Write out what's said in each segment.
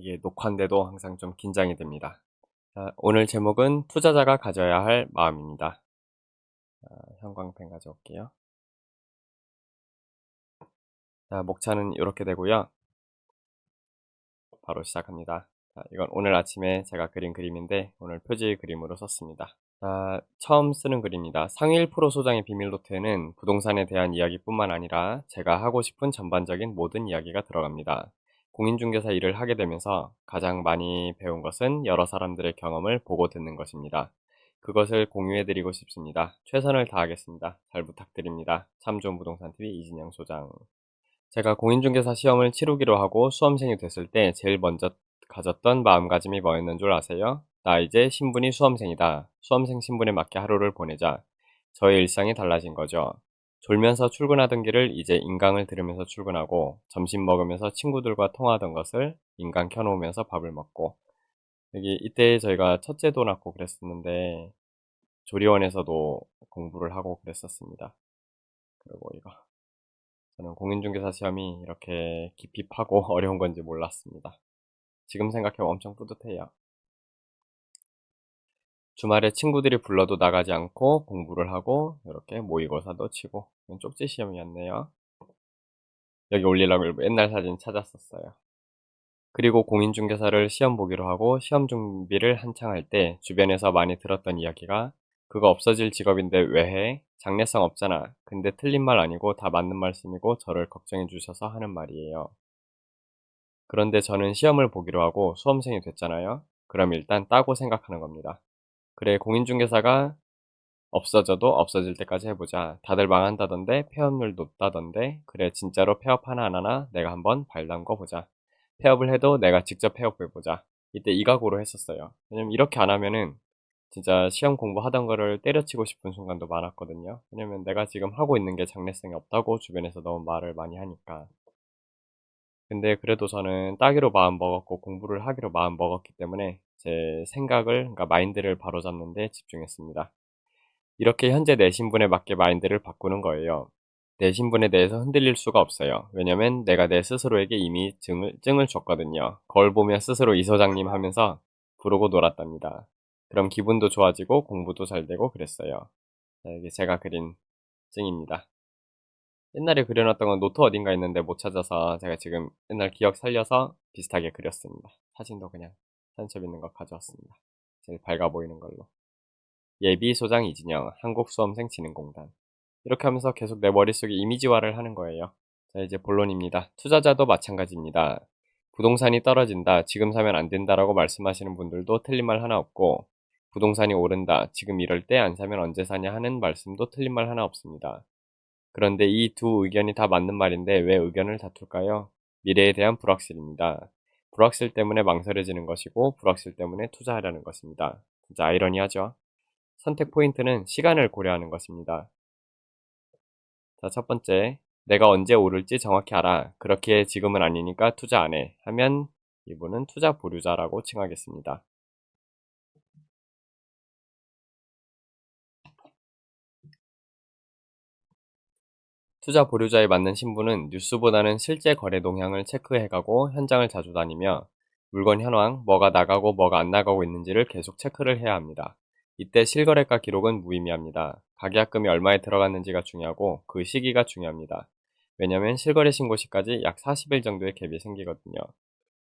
이게 녹화인데도 항상 좀 긴장이 됩니다. 자, 오늘 제목은 투자자가 가져야 할 마음입니다. 자, 형광펜 가져올게요. 자, 목차는 이렇게 되고요. 바로 시작합니다. 자, 이건 오늘 아침에 제가 그린 그림인데 오늘 표지 그림으로 썼습니다. 자, 처음 쓰는 글입니다. 상위 1% 소장의 비밀 노트에는 부동산에 대한 이야기뿐만 아니라 제가 하고 싶은 전반적인 모든 이야기가 들어갑니다. 공인중개사 일을 하게 되면서 가장 많이 배운 것은 여러 사람들의 경험을 보고 듣는 것입니다. 그것을 공유해드리고 싶습니다. 최선을 다하겠습니다. 잘 부탁드립니다. 참 좋은 부동산TV 이진영 소장. 제가 공인중개사 시험을 치르기로 하고 수험생이 됐을 때 제일 먼저 가졌던 마음가짐이 뭐였는 줄 아세요? 나 이제 신분이 수험생이다. 수험생 신분에 맞게 하루를 보내자. 저의 일상이 달라진 거죠. 졸면서 출근하던 길을 이제 인강을 들으면서 출근하고 점심 먹으면서 친구들과 통화하던 것을 인강 켜놓으면서 밥을 먹고 여기 이때 저희가 첫째도 낳고 그랬었는데 조리원에서도 공부를 하고 그랬었습니다. 그리고 이거 저는 공인중개사 시험이 이렇게 깊이 파고 어려운 건지 몰랐습니다. 지금 생각해보면 엄청 뿌듯해요. 주말에 친구들이 불러도 나가지 않고 공부를 하고 이렇게 모의고사도 치고 쪽지 시험이었네요. 여기 올리려고 옛날 사진 찾았었어요. 그리고 공인중개사를 시험 보기로 하고 시험 준비를 한창 할 때 주변에서 많이 들었던 이야기가 그거 없어질 직업인데 왜 해? 장래성 없잖아. 근데 틀린 말 아니고 다 맞는 말씀이고 저를 걱정해 주셔서 하는 말이에요. 그런데 저는 시험을 보기로 하고 수험생이 됐잖아요. 그럼 일단 따고 생각하는 겁니다. 그래, 공인중개사가 없어져도 없어질 때까지 해보자. 다들 망한다던데, 폐업률 높다던데, 그래, 진짜로 폐업 하나하나 내가 한번 발 담궈 보자. 폐업을 해도 내가 직접 폐업해보자. 이때 이 각오로 했었어요. 왜냐면 이렇게 안 하면은 진짜 시험 공부하던 거를 때려치고 싶은 순간도 많았거든요. 왜냐면 내가 지금 하고 있는 게 장래성이 없다고 주변에서 너무 말을 많이 하니까. 근데 그래도 저는 따기로 마음 먹었고 공부를 하기로 마음 먹었기 때문에 제 생각을, 그러니까 마인드를 바로잡는데 집중했습니다. 이렇게 현재 내 신분에 맞게 마인드를 바꾸는 거예요. 내 신분에 대해서 흔들릴 수가 없어요. 왜냐면 내가 내 스스로에게 이미 증을, 증을 줬거든요. 거울 보며 스스로 이소장님 하면서 부르고 놀았답니다. 그럼 기분도 좋아지고 공부도 잘 되고 그랬어요. 자, 이게 제가 그린 증입니다. 옛날에 그려놨던 건 노트 어딘가 있는데 못 찾아서 제가 지금 옛날 기억 살려서 비슷하게 그렸습니다. 사진도 그냥 산첩 있는 거 가져왔습니다. 제일 밝아 보이는 걸로. 예비 소장 이진영, 한국 수험생 진흥공단. 이렇게 하면서 계속 내 머릿속에 이미지화를 하는 거예요. 자, 이제 본론입니다. 투자자도 마찬가지입니다. 부동산이 떨어진다, 지금 사면 안 된다라고 말씀하시는 분들도 틀린 말 하나 없고, 부동산이 오른다, 지금 이럴 때 안 사면 언제 사냐 하는 말씀도 틀린 말 하나 없습니다. 그런데 이 두 의견이 다 맞는 말인데 왜 의견을 다툴까요? 미래에 대한 불확실입니다. 불확실 때문에 망설여지는 것이고 불확실 때문에 투자하려는 것입니다. 진짜 아이러니하죠? 선택 포인트는 시간을 고려하는 것입니다. 자, 첫 번째. 내가 언제 오를지 정확히 알아. 그렇게 지금은 아니니까 투자 안 해. 하면 이분은 투자 보류자라고 칭하겠습니다. 투자 보류자에 맞는 신분은 뉴스보다는 실제 거래 동향을 체크해가고 현장을 자주 다니며 물건 현황, 뭐가 나가고 뭐가 안 나가고 있는지를 계속 체크를 해야 합니다. 이때 실거래가 기록은 무의미합니다. 가계약금이 얼마에 들어갔는지가 중요하고 그 시기가 중요합니다. 왜냐면 실거래 신고 시까지 약 40일 정도의 갭이 생기거든요.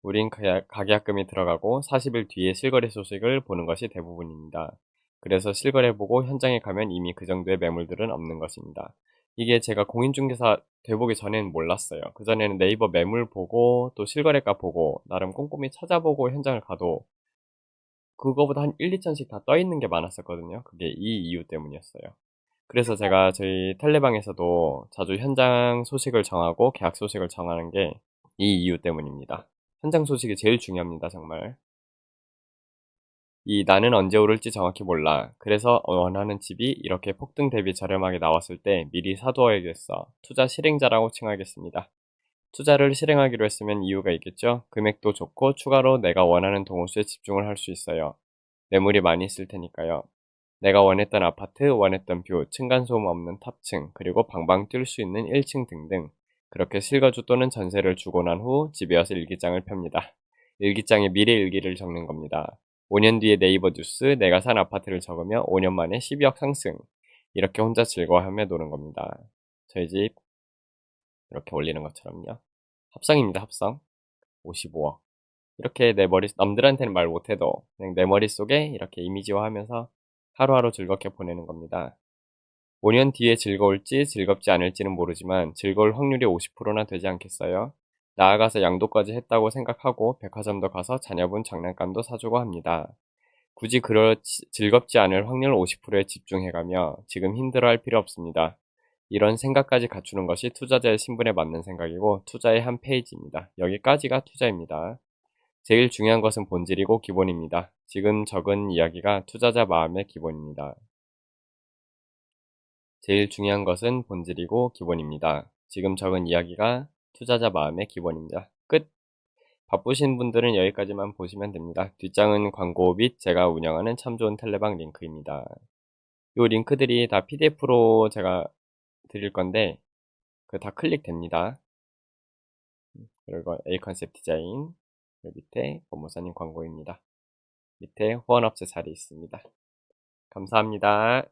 우린 가계약금이 들어가고 40일 뒤에 실거래 소식을 보는 것이 대부분입니다. 그래서 실거래 보고 현장에 가면 이미 그 정도의 매물들은 없는 것입니다. 이게 제가 공인중개사 돼보기 전에는 몰랐어요. 그전에는 네이버 매물 보고 또 실거래가 보고 나름 꼼꼼히 찾아보고 현장을 가도 그거보다 한 1, 2천씩 다 떠 있는 게 많았었거든요. 그게 이 이유 때문이었어요. 그래서 제가 저희 텔레방에서도 자주 현장 소식을 정하고 계약 소식을 정하는 게 이 이유 때문입니다. 현장 소식이 제일 중요합니다, 정말. 이 나는 언제 오를지 정확히 몰라. 그래서 원하는 집이 이렇게 폭등 대비 저렴하게 나왔을 때 미리 사두어야겠어. 투자 실행자라고 칭하겠습니다. 투자를 실행하기로 했으면 이유가 있겠죠? 금액도 좋고 추가로 내가 원하는 동호수에 집중을 할 수 있어요. 매물이 많이 있을 테니까요. 내가 원했던 아파트, 원했던 뷰, 층간소음 없는 탑층, 그리고 방방 뛸 수 있는 1층 등등 그렇게 실거주 또는 전세를 주고 난 후 집에 와서 일기장을 펴니다. 일기장에 미래 일기를 적는 겁니다. 5년 뒤에 네이버 뉴스 내가 산 아파트를 적으며 5년 만에 12억 상승. 이렇게 혼자 즐거워하며 노는 겁니다. 저희 집 이렇게 올리는 것처럼요. 합성입니다, 합성. 55억. 이렇게 내 머리, 남들한테는 말 못해도 그냥 내 머릿속에 이렇게 이미지화 하면서 하루하루 즐겁게 보내는 겁니다. 5년 뒤에 즐거울지 즐겁지 않을지는 모르지만 즐거울 확률이 50%나 되지 않겠어요? 나아가서 양도까지 했다고 생각하고 백화점도 가서 자녀분 장난감도 사주고 합니다. 굳이 그럴 즐겁지 않을 확률 50%에 집중해가며 지금 힘들어할 필요 없습니다. 이런 생각까지 갖추는 것이 투자자의 신분에 맞는 생각이고 투자의 한 페이지입니다. 여기까지가 투자입니다. 제일 중요한 것은 본질이고 기본입니다. 지금 적은 이야기가 투자자 마음의 기본입니다. 제일 중요한 것은 본질이고 기본입니다. 지금 적은 이야기가 투자자 마음의 기본입니다. 끝! 바쁘신 분들은 여기까지만 보시면 됩니다. 뒷장은 광고 및 제가 운영하는 참 좋은 텔레방 링크입니다. 이 링크들이 다 PDF로 제가 드릴 건데 그 다 클릭됩니다. 그리고 A 컨셉 디자인 여기 밑에 법무사님 광고입니다. 밑에 후원업체 자리 있습니다. 감사합니다.